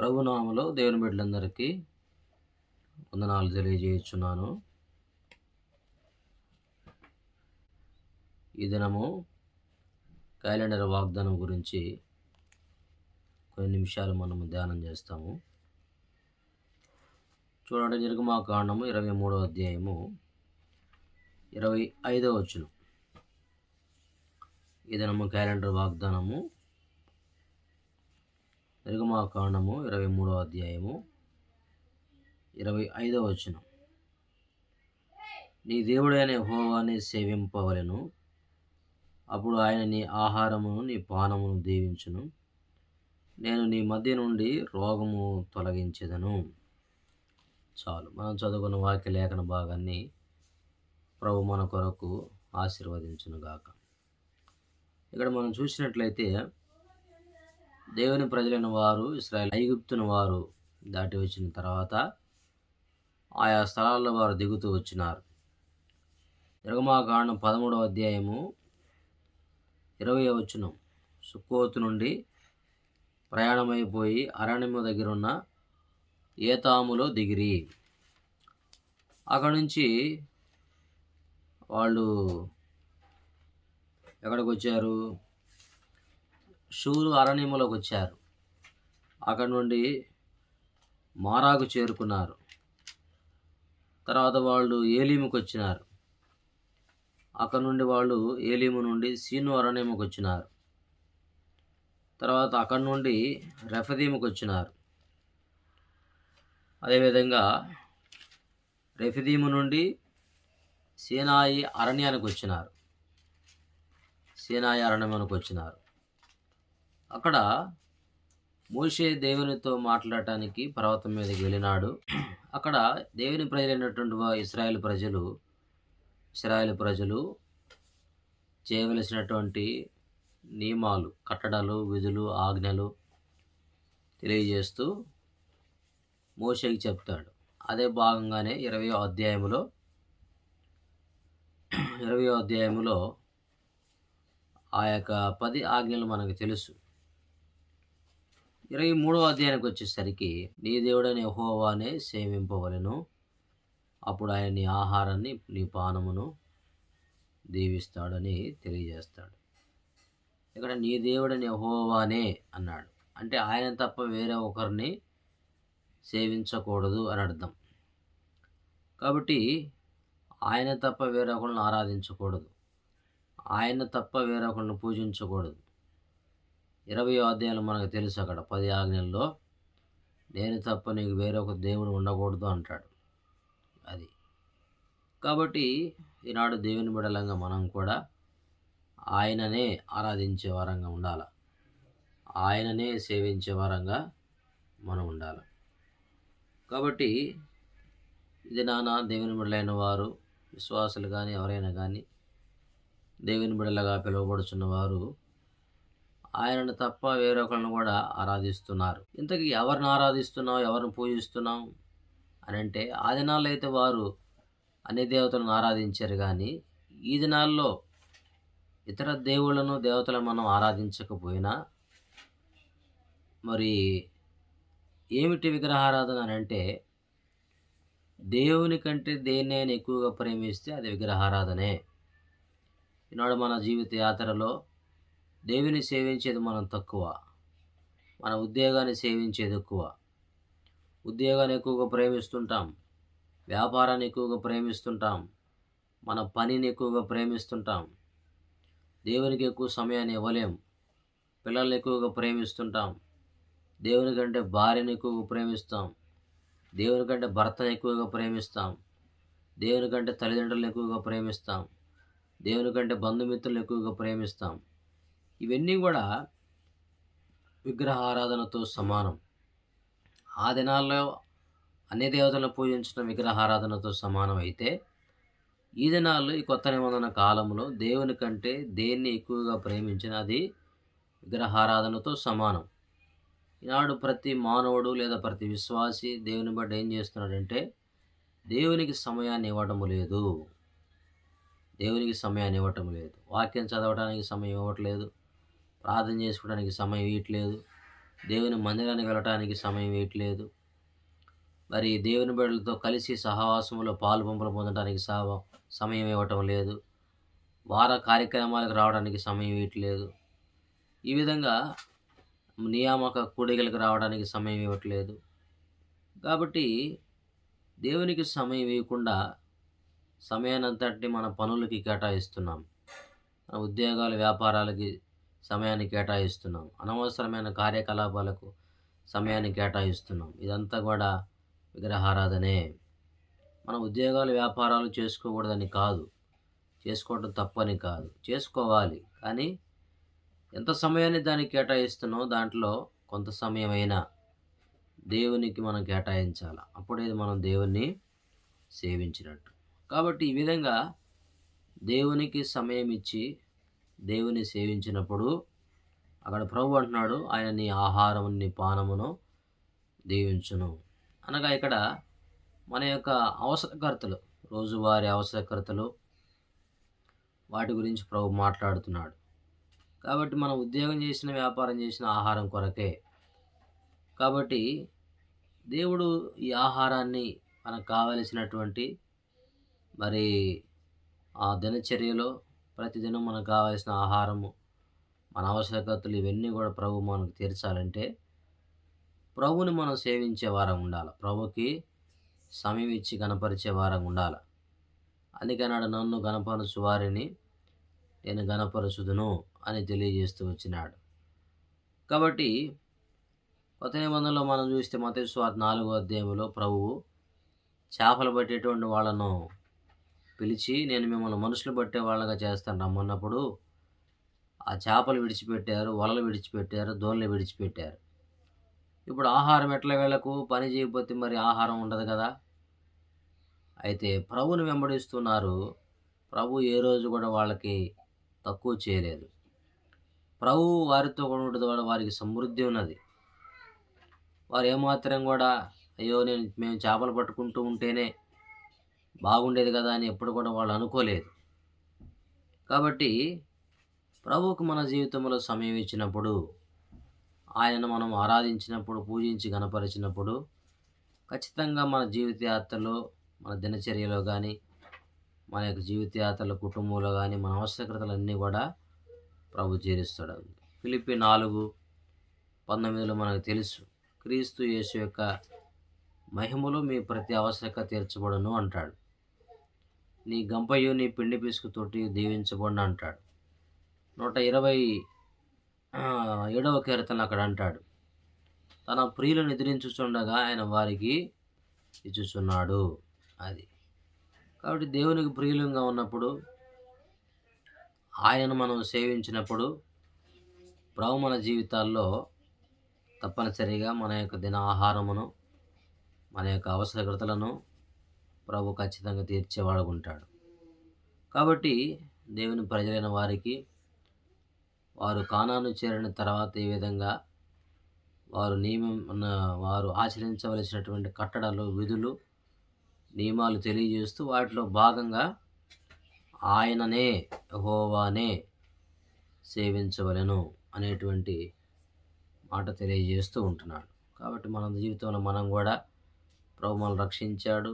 ప్రభునామలో దేవుని బిడ్డలందరికీ వందనాలు తెలియజేయుచున్నాను. ఈ దినము క్యాలెండర్ వాగ్దానం గురించి కొన్ని నిమిషాలు మనము ధ్యానం చేస్తాము. చూడండి నిర్గమా కాండము ఇరవై మూడో అధ్యాయము ఇరవై ఐదో వచ్చును ఈ దినము క్యాలెండర్ వాగ్దానము నిర్గమా కాండము ఇరవై మూడో అధ్యాయము ఇరవై ఐదో వచనం. నీ దేవుడైన హోవాన్ని సేవింపవలెను. అప్పుడు ఆయన నీ ఆహారమును నీ పానమును దీవించును. నేను నీ మధ్య నుండి రోగము తొలగించేదను. చాలు. మనం చదువుకున్న వాక్య లేఖన భాగాన్ని ప్రభు మన కొరకు ఆశీర్వదించునుగాక. ఇక్కడ మనం చూసినట్లయితే దేవుని ప్రజలైన వారు ఇస్రాయల్ ఐగుప్తుని వారు దాటి వచ్చిన తర్వాత ఆయా స్థలాల్లో వారు దిగుతూ వచ్చినారు. నిర్గమాకాండం పదమూడవ అధ్యాయము ఇరవై వచనం. సుక్కోతు నుండి ప్రయాణమైపోయి అరణ్యము దగ్గర ఉన్న ఏతాములో దిగిరి. అక్కడ నుంచి వాళ్ళు ఎక్కడికి వచ్చారు షూరు అరణ్యములోకి వచ్చారు. అక్కడ నుండి మారాకు చేరుకున్నారు. తర్వాత వాళ్ళు ఏలీముకు వచ్చినారు. అక్కడ నుండి వాళ్ళు ఏలీము నుండి సీను అరణ్యముకు వచ్చినారు. తర్వాత అక్కడ నుండి రెఫదీముకు వచ్చినారు. అదేవిధంగా రెఫదీము నుండి సీనాయి అరణ్యానికి వచ్చినారు. సీనాయి అరణ్యానికి వచ్చినారు. అక్కడ మోషే దేవునితో మాట్లాడటానికి పర్వతం మీదకి వెళ్ళినాడు. అక్కడ దేవుని ప్రజలైనటువంటి ఇస్రాయేల్ ప్రజలు ఇస్రాయేల్ ప్రజలు చేయవలసినటువంటి నియమాలు కట్టడాలు విధులు ఆజ్ఞలు తెలియజేస్తూ మోషకి చెప్తాడు. అదే భాగంగానే ఇరవయో అధ్యాయములో ఇరవయో అధ్యాయములో ఆ యొక్క పది ఆజ్ఞలు మనకు తెలుసు. ఇరవై మూడవ అధ్యాయానికి వచ్చేసరికి నీ దేవుడని ఎహోవానే సేవింపవలెను. అప్పుడు ఆయన నీ ఆహారాన్ని నీ పానమును దీవిస్తాడని తెలియజేస్తాడు. ఇక్కడ నీ దేవుడని ఎహోవానే అన్నాడు. అంటే ఆయన తప్ప వేరే ఒకరిని సేవించకూడదు అని అర్థం. కాబట్టి ఆయన తప్ప వేరొకరిని ఆరాధించకూడదు. ఆయన తప్ప వేరొకరిని పూజించకూడదు. ఇరవై అధ్యాయులు మనకు తెలుసు అక్కడ పది ఆజ్ఞల్లో నేను తప్ప నీకు వేరొక దేవుడు ఉండకూడదు అంటాడు. అది. కాబట్టి ఈనాడు దేవుని బిడలంగా మనం కూడా ఆయననే ఆరాధించే వారంగా ఉండాలి. ఆయననే సేవించే వారంగా మనం ఉండాలి. కాబట్టి ఇది నానా దేవుని బిడలైన వారు విశ్వాసులు కానీ ఎవరైనా కానీ దేవుని బిడలగా పిలువబడుచున్న వారు ఆయనను తప్ప వేరొకరిని కూడా ఆరాధిస్తున్నారు. ఇంతకీ ఎవరిని ఆరాధిస్తున్నావు? ఎవరిని పూజిస్తున్నాం అని అంటే ఆ దినాల్లో అయితే వారు అన్ని దేవతలను ఆరాధించారు కానీ ఈ దినాల్లో ఇతర దేవుళ్ళను దేవతలను మనం ఆరాధించకపోయినా మరి ఏమిటి విగ్రహారాధన అని అంటే దేవుని కంటే దేన్నైనా ఎక్కువగా ప్రేమిస్తే అది విగ్రహారాధనే. ఈనాడు మన జీవిత యాత్రలో దేవుని సేవించేది మనం తక్కువ. మన ఉద్యోగాన్ని సేవించేది ఎక్కువ. ఉద్యోగాన్ని ఎక్కువగా ప్రేమిస్తుంటాం. వ్యాపారాన్ని ఎక్కువగా ప్రేమిస్తుంటాం. మన పనిని ఎక్కువగా ప్రేమిస్తుంటాం. దేవునికి ఎక్కువ సమయాన్ని ఇవ్వలేం. పిల్లల్ని ఎక్కువగా ప్రేమిస్తుంటాం. దేవుని కంటే భార్యను ఎక్కువగా ప్రేమిస్తాం. దేవుని కంటే భర్తను ఎక్కువగా ప్రేమిస్తాం. దేవుని కంటే తల్లిదండ్రులను ఎక్కువగా ప్రేమిస్తాం. దేవుని కంటే బంధుమిత్రులను ఎక్కువగా ప్రేమిస్తాం. ఇవన్నీ కూడా విగ్రహారాధనతో సమానం. ఆ దినాల్లో అన్ని దేవతలను పూజించడం విగ్రహారాధనతో సమానం అయితే ఈ దినాల్లో ఈ కొత్త నిబంధన కాలంలో దేవుని కంటే దేన్ని ఎక్కువగా ప్రేమించిన అది విగ్రహారాధనతో సమానం. ఈనాడు ప్రతి మానవుడు లేదా ప్రతి విశ్వాసి దేవుని బట్టి ఏం చేస్తున్నాడంటే దేవునికి సమయాన్ని ఇవ్వటం లేదు. దేవునికి సమయాన్ని ఇవ్వటం లేదు. వాక్యం చదవడానికి సమయం ఇవ్వట్లేదు. ప్రార్థన చేసుకోవడానికి సమయం ఇవ్వట్లేదు. దేవుని మందిరానికి వెళ్ళటానికి సమయం ఇవ్వట్లేదు. మరి దేవుని బిడ్డలతో కలిసి సహవాసంలో పాలు పంపులు పొందడానికి సహ సమయం ఇవ్వటం లేదు. వార కార్యక్రమాలకు రావడానికి సమయం ఇవ్వట్లేదు. ఈ విధంగా నియామక కూడికలకు రావడానికి సమయం ఇవ్వట్లేదు. కాబట్టి దేవునికి సమయం ఇవ్వకుండా సమయానంతటిని మన పనులకి కేటాయిస్తున్నాం. మన ఉద్యోగాలు వ్యాపారాలకి సమయాన్ని కేటాయిస్తున్నాం. అనవసరమైన కార్యకలాపాలకు సమయాన్ని కేటాయిస్తున్నాం. ఇదంతా కూడా విగ్రహారాధనే. మన ఉద్యోగాలు వ్యాపారాలు చేసుకోకూడదని కాదు. చేసుకోవడం తప్పని కాదు. చేసుకోవాలి. కానీ ఎంత సమయాన్ని దానికి కేటాయిస్తున్నామో దాంట్లో కొంత సమయమైనా దేవునికి మనం కేటాయించాలి? అప్పుడే మనం దేవుణ్ణి సేవించినట్టు. కాబట్టి ఈ విధంగా దేవునికి సమయం ఇచ్చి దేవుని సేవించినప్పుడు అక్కడ ప్రభు అంటున్నాడు ఆయన నీ ఆహారం నీ పానమును దీవించును. అనగా ఇక్కడ మన యొక్క అవసరకర్తలు రోజువారి అవసరకర్తలు వాటి గురించి ప్రభు మాట్లాడుతున్నాడు. కాబట్టి మనం ఉద్యోగం చేసిన వ్యాపారం చేసిన ఆహారం కొరకే. కాబట్టి దేవుడు ఈ ఆహారాన్ని మనకు కావలసినటువంటి మరి ఆ దినచర్యలో ప్రతిదినం మనకు కావాల్సిన ఆహారము మన ఆవశ్యకతలు ఇవన్నీ కూడా ప్రభు మనకు తీర్చాలంటే ప్రభుని మనం సేవించే వారం ఉండాలి. ప్రభుకి సమయం ఇచ్చి గణపరిచే వారం ఉండాలి. అందుకన్నాడు నన్ను గణపరచు వారిని నేను గణపరచుదును అని తెలియజేస్తూ వచ్చినాడు. కాబట్టి కొత్త నిబంధనలో మనం చూస్తే మతేశ్వార్ నాలుగో అధ్యాయంలో ప్రభువు చేపలు పట్టేటువంటి వాళ్ళను పిలిచి నేను మిమ్మల్ని మనుషులు పట్టే వాళ్ళగా చేస్తాను రమ్మన్నప్పుడు ఆ చేపలు విడిచిపెట్టారు వలలు విడిచిపెట్టారు దోణలు విడిచిపెట్టారు. ఇప్పుడు ఆహారం ఎట్ల వేళకు పని చేయకపోతే మరి ఆహారం ఉండదు కదా. అయితే ప్రభుని వెంబడిస్తున్నారు. ప్రభు ఏ రోజు కూడా వాళ్ళకి తక్కువ చేయలేదు. ప్రభు వారితో కూడా ఉండదు కూడా వారికి సమృద్ధి ఉన్నది. వారు ఏమాత్రం కూడా అయ్యో నేను మేము చేపలు పట్టుకుంటూ ఉంటేనే బాగుండేది కదా అని ఎప్పుడు కూడా వాళ్ళు అనుకోలేదు. కాబట్టి ప్రభువుకు మన జీవితంలో సమయం ఇచ్చినప్పుడు ఆయనను మనం ఆరాధించినప్పుడు పూజించి గణపరిచినప్పుడు ఖచ్చితంగా మన జీవితయాత్రలో మన దినచర్యలో కానీ మన యొక్క జీవితయాత్రలో కుటుంబంలో కానీ మన అవసరకతలన్నీ కూడా ప్రభు చేరుస్తాడు. ఫిలిపి నాలుగు పంతొమ్మిదిలో మనకు తెలుసు క్రీస్తు యేసు యొక్క మహిమలో మీ ప్రతి అవసరక తీర్చబడను అంటాడు. నీ గంపయు నీ పిండి పిసుకుతోటి దీవించబడిన అంటాడు. నూట ఇరవై ఏడవ కీర్తన అక్కడ అంటాడు. తన ప్రియులు నిద్రించుచుండగా ఆయన వారికి ఇచ్చుచున్నాడు అది. కాబట్టి దేవునికి ప్రియులంగా ఉన్నప్పుడు ఆయనను మనం సేవించినప్పుడు ప్రభు మన జీవితాల్లో తప్పనిసరిగా మన యొక్క దిన ఆహారమును మన యొక్క అవసరకతలను ప్రభు ఖచ్చితంగా తీర్చేవాడుకుంటాడు కాబట్టి దేవుని ప్రజలైన వారికి వారు కానాను చేరిన తర్వాత ఏ విధంగా వారు నియమం ఉన్న- వారు ఆచరించవలసినటువంటి కట్టడాలు విధులు నియమాలు తెలియజేస్తూ వాటిలో భాగంగా ఆయననే హోవానే సేవించవలెను అనేటువంటి మాట తెలియజేస్తూ ఉంటున్నాడు. కాబట్టి మన జీవితంలో మనం కూడా ప్రభు మనల్ని రక్షించాడు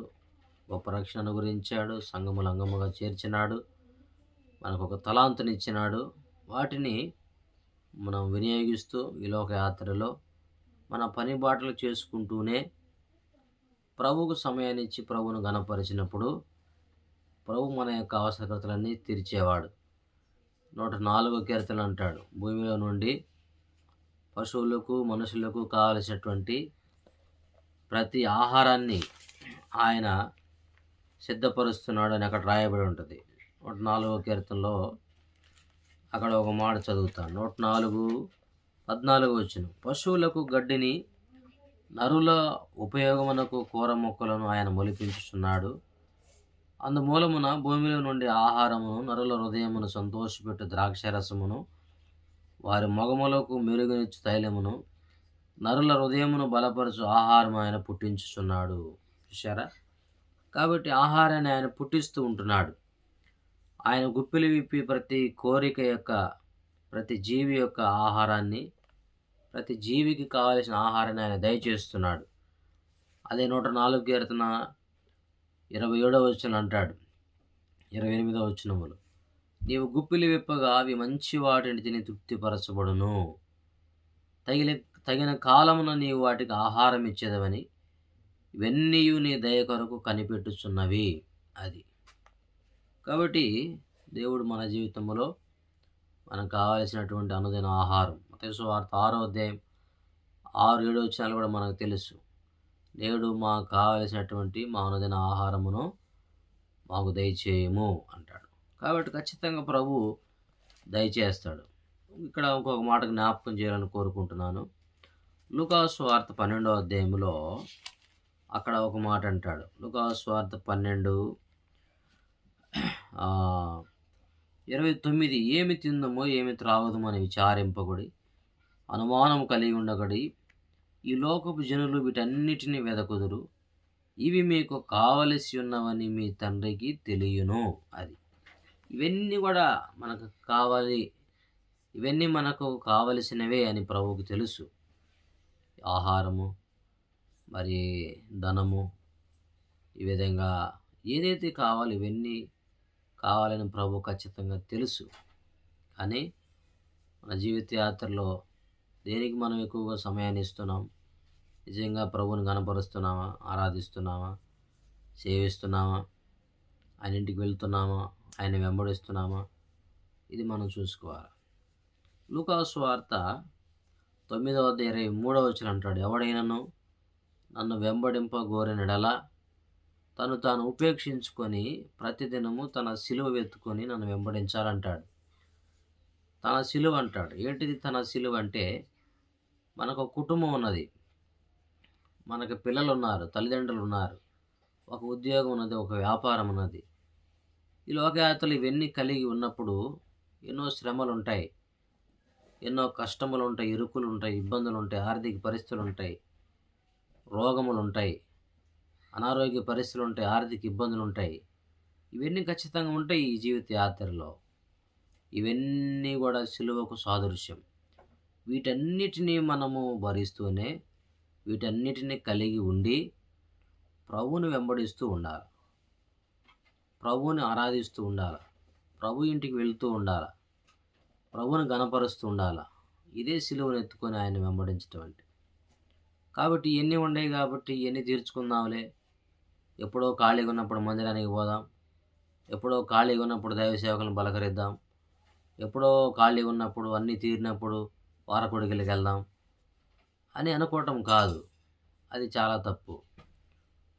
గొప్ప రక్షణ అనుగురించాడు సంగములు అంగముగా చేర్చినాడు మనకు ఒక తలాంతునిచ్చినాడు. వాటిని మనం వినియోగిస్తూ ఈ లోక యాత్రలో మన పని బాటలు చేసుకుంటూనే ప్రభువుకు సమయాన్ని ఇచ్చి ప్రభువును గణపరిచినప్పుడు ప్రభు మన యొక్క అవసరతలన్నీ తీర్చేవాడు. నూట నాలుగో కీర్తన అంటాడు భూమిలో నుండి పశువులకు మనుషులకు కావలసినటువంటి ప్రతి ఆహారాన్ని ఆయన సిద్ధపరుస్తున్నాడు అని అక్కడ రాయబడి ఉంటుంది. నూట నాలుగో కీర్తనలో అక్కడ ఒక మాట చదువుతాను. నూట నాలుగు పద్నాలుగు వచ్చిన పశువులకు గడ్డిని నరుల ఉపయోగమునకు కూర మొక్కలను ఆయన మొలిపించుచున్నాడు. అందుమూలమున భూమిలో నుండి ఆహారమును నరుల హృదయమును సంతోషపెట్టు ద్రాక్షరసమును వారి మొగములకు మెరుగునిచ్చు తైలమును నరుల హృదయమును బలపరచు ఆహారం ఆయన పుట్టించుచున్నాడు. చూశారా? కాబట్టి ఆహారాన్ని ఆయన పుట్టిస్తూ ఉంటున్నాడు. ఆయన గుప్పిలి విప్పి ప్రతి కోరిక యొక్క ప్రతి జీవి యొక్క ఆహారాన్ని ప్రతి జీవికి కావలసిన ఆహారాన్ని ఆయన దయచేస్తున్నాడు. అదే నూట నాలుగు కీర్తన ఇరవై ఏడవ వచ్చిన అంటాడు. ఇరవై ఎనిమిదవ వచ్చినములు నీవు గుప్పిలి విప్పగా అవి మంచి వాటిని తిని తృప్తిపరచబడును. తగిన తగిన కాలమున నీవు వాటికి ఆహారం ఇచ్చేదవని ఇవన్నీ నీ దయ కొరకు కనిపెట్టుచున్నవి అది. కాబట్టి దేవుడు మన జీవితంలో మనకు కావలసినటువంటి అనుదిన ఆహారం. తెలుసు వార్త ఆరో అధ్యాయం ఆరు ఏడు వచ్చినాలు కూడా మనకు తెలుసు. నేడు మాకు కావలసినటువంటి మా అనుదిన ఆహారమును మాకు దయచేయము అంటాడు. కాబట్టి ఖచ్చితంగా ప్రభు దయచేస్తాడు. ఇక్కడ ఇంకొక మాట జ్ఞాపకం చేయాలని కోరుకుంటున్నాను. లుకాసు వార్త పన్నెండో అధ్యాయంలో అక్కడ ఒక మాట అంటాడు. లుకాస్వార్త పన్నెండు ఇరవై తొమ్మిది ఏమి తిందమో ఏమి త్రాగదమో అని విచారింపకుడి అనుమానం కలిగి ఉండకడి ఈ లోకపు జనులు వీటన్నిటిని వెదకుదురు. ఇవి మీకు కావలసి ఉన్నవని మీ తండ్రికి తెలియను అది. ఇవన్నీ కూడా మనకు కావాలి ఇవన్నీ మనకు కావలసినవే అని ప్రభువుకు తెలుసు. ఆహారము మరి ధనము ఈ విధంగా ఏదైతే కావాలి ఇవన్నీ కావాలని ప్రభు ఖచ్చితంగా తెలుసు. కానీ మన జీవిత యాత్రలో దేనికి మనం ఎక్కువగా సమయాన్ని ఇస్తున్నాం? నిజంగా ప్రభుని కనపరుస్తున్నామా ఆరాధిస్తున్నామా? సేవిస్తున్నామా? ఆయన ఇంటికి వెళ్తున్నామా? ఆయన వెంబడిస్తున్నామా? ఇది మనం చూసుకోవాలి. లూకాసు వార్త తొమ్మిదవ ఇరవై మూడవ వచ్చిన అంటాడు. ఎవడైనాను? నన్ను వెంబడింపగోరినడల తను తాను ఉపేక్షించుకొని ప్రతిదినము తన సిలువ వెతుకొని నన్ను వెంబడించాలంటాడు. తన సిలువ అంటాడు. ఏంటిది తన సిలువ అంటే మనకు ఒక కుటుంబం ఉన్నది. మనకు పిల్లలు ఉన్నారు తల్లిదండ్రులు ఉన్నారు ఒక ఉద్యోగం ఉన్నది ఒక వ్యాపారం ఉన్నది. ఈ లోకయాత్రలు ఇవన్నీ కలిగి ఉన్నప్పుడు ఎన్నో శ్రమలు ఉంటాయి ఎన్నో కష్టములు ఉంటాయి ఇరుకులు ఉంటాయి ఇబ్బందులు ఉంటాయి ఆర్థిక పరిస్థితులు ఉంటాయి రోగములు ఉంటాయి అనారోగ్య పరిస్థితులు ఉంటాయి ఆర్థిక ఇబ్బందులు ఉంటాయి ఇవన్నీ ఖచ్చితంగా ఉంటాయి ఈ జీవిత యాత్రలో. ఇవన్నీ కూడా సిలువకు సాదృశ్యం. వీటన్నిటినీ మనము భరిస్తూనే వీటన్నిటిని కలిగి ఉండి ప్రభువుని వెంబడిస్తూ ఉండాలి. ప్రభువుని ఆరాధిస్తూ ఉండాలి. ప్రభు ఇంటికి వెళుతూ ఉండాలి. ప్రభువుని గణపరుస్తూ ఉండాలి. ఇదే సిలువను ఎత్తుకొని ఆయన వెంబడించటం అంటే. కాబట్టి ఇవన్నీ ఉన్నాయి కాబట్టి ఇవన్నీ తీర్చుకుందాంలే. ఎప్పుడో ఖాళీగా ఉన్నప్పుడు మందిరానికి పోదాం. ఎప్పుడో ఖాళీగా ఉన్నప్పుడు దైవ సేవకులను బలకరిద్దాం ఎప్పుడో ఖాళీగా ఉన్నప్పుడు అన్నీ తీరినప్పుడు వారకొడికలకి వెళ్దాం అని అనుకోవటం కాదు. అది చాలా తప్పు.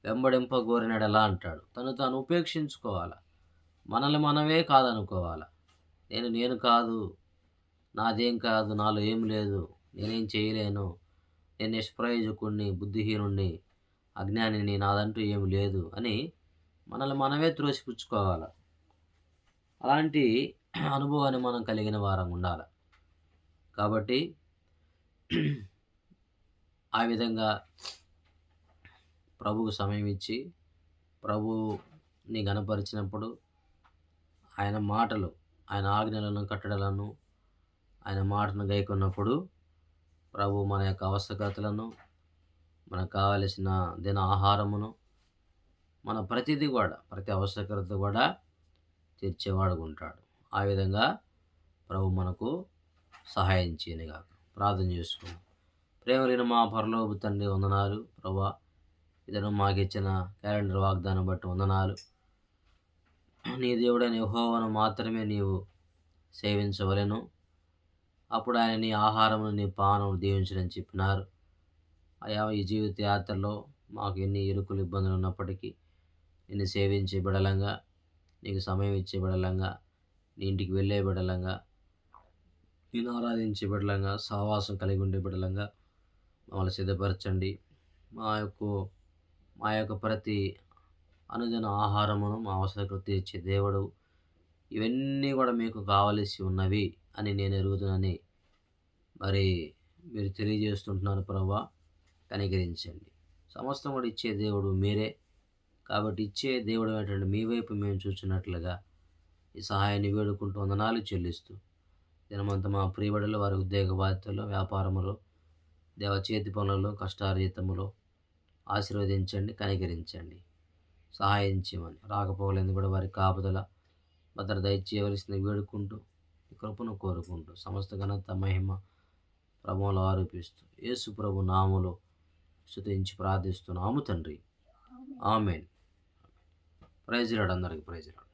వెంబడింప గోరినడలా అంటాడు? తను తాను ఉపేక్షించుకోవాలి. మనల్ని మనమే కాదనుకోవాలి. నేను నేను కాదు. నాదేం కాదు నాలో ఏం లేదు. నేనేం చేయలేను. నేను నిష్ప్రయోజకుడిని బుద్ధిహీనుణ్ణి అజ్ఞానిని నాదంటూ ఏమి లేదు అని మనల్ని మనమే త్రోసిపుచ్చుకోవాలి. అలాంటి అనుభవాన్ని మనం కలిగిన వారం ఉండాలి. కాబట్టి ఆ విధంగా ప్రభుకు సమయం ఇచ్చి ప్రభుని గనపరిచినప్పుడు ఆయన మాటలు ఆయన ఆజ్ఞలను కట్టడలను ఆయన మాటను గైకొన్నప్పుడు ప్రభు మన యొక్క అవసరతలను మనకు కావలసిన దిన ఆహారమును మన ప్రతిదీ కూడా ప్రతి అవసరత కూడా తీర్చేవాడుగా ఉంటాడు. ఆ విధంగా ప్రభు మనకు సహాయం చేయనిగా ప్రార్థన చేసుకున్నాం ప్రేమలేని మా పరలోపు తండ్రి వందనాలు. ప్రభా ఇతను మాకు ఇచ్చిన క్యాలెండర్ వాగ్దానం బట్టి వందనాలు. నీ దేవుడైన యహోవను మాత్రమే నీవు సేవించవలెను. అప్పుడు ఆయన నీ ఆహారమును నీ పానం దీవించడని చెప్పినారు. అయా ఈ జీవిత యాత్రలో మాకు ఎన్ని ఇరుకులు ఇబ్బందులు ఉన్నప్పటికీ నిన్ను సేవించే బిడలంగా నీకు సమయం ఇచ్చే బిడలంగా నీ ఇంటికి వెళ్ళే బిడలంగా నేను ఆరాధించే బిడలంగా సహవాసం కలిగి ఉండే బిడలంగా మమ్మల్ని సిద్ధపరచండి. మా యొక్క మా యొక్క ప్రతి అనుదిన ఆహారమును మా అవసరకృతి ఇచ్చే దేవుడు. ఇవన్నీ కూడా మీకు కావలసి ఉన్నవి. అని నేను ఎరుగుతున్నానని మరి మీరు తెలియజేస్తుంటున్నారు ప్రభా. కనికరించండి. సమస్తం కూడా ఇచ్చే దేవుడు మీరే. కాబట్టి ఇచ్చే దేవుడు ఏంటంటే మీ వైపు మేము చూస్తున్నట్లుగా ఈ సహాయాన్ని వేడుకుంటూ వందనాలు చెల్లిస్తూ దినమంతా మా ప్రియబడలు వారి ఉద్యోగ బాధ్యతలు వ్యాపారములు దేవ చేతి పనులలో కష్టార్జితములో ఆశీర్వదించండి కనికరించండి. సహాయం చేయమని రాకపోలేదు కూడా వారి కాపుదల భద్ర దయచేయవలసింది వేడుకుంటూ కృపను కోరుకుంటూ సమస్త ఘనత మహిమ ప్రభువులు ఆరోపిస్తూ యేసు ప్రభు నాములో స్తుతించి ప్రార్థిస్తున్నాము తండ్రి. ఆమెన్. ప్రైజ్ రాడు అందరికి ప్రైజ్ రాడు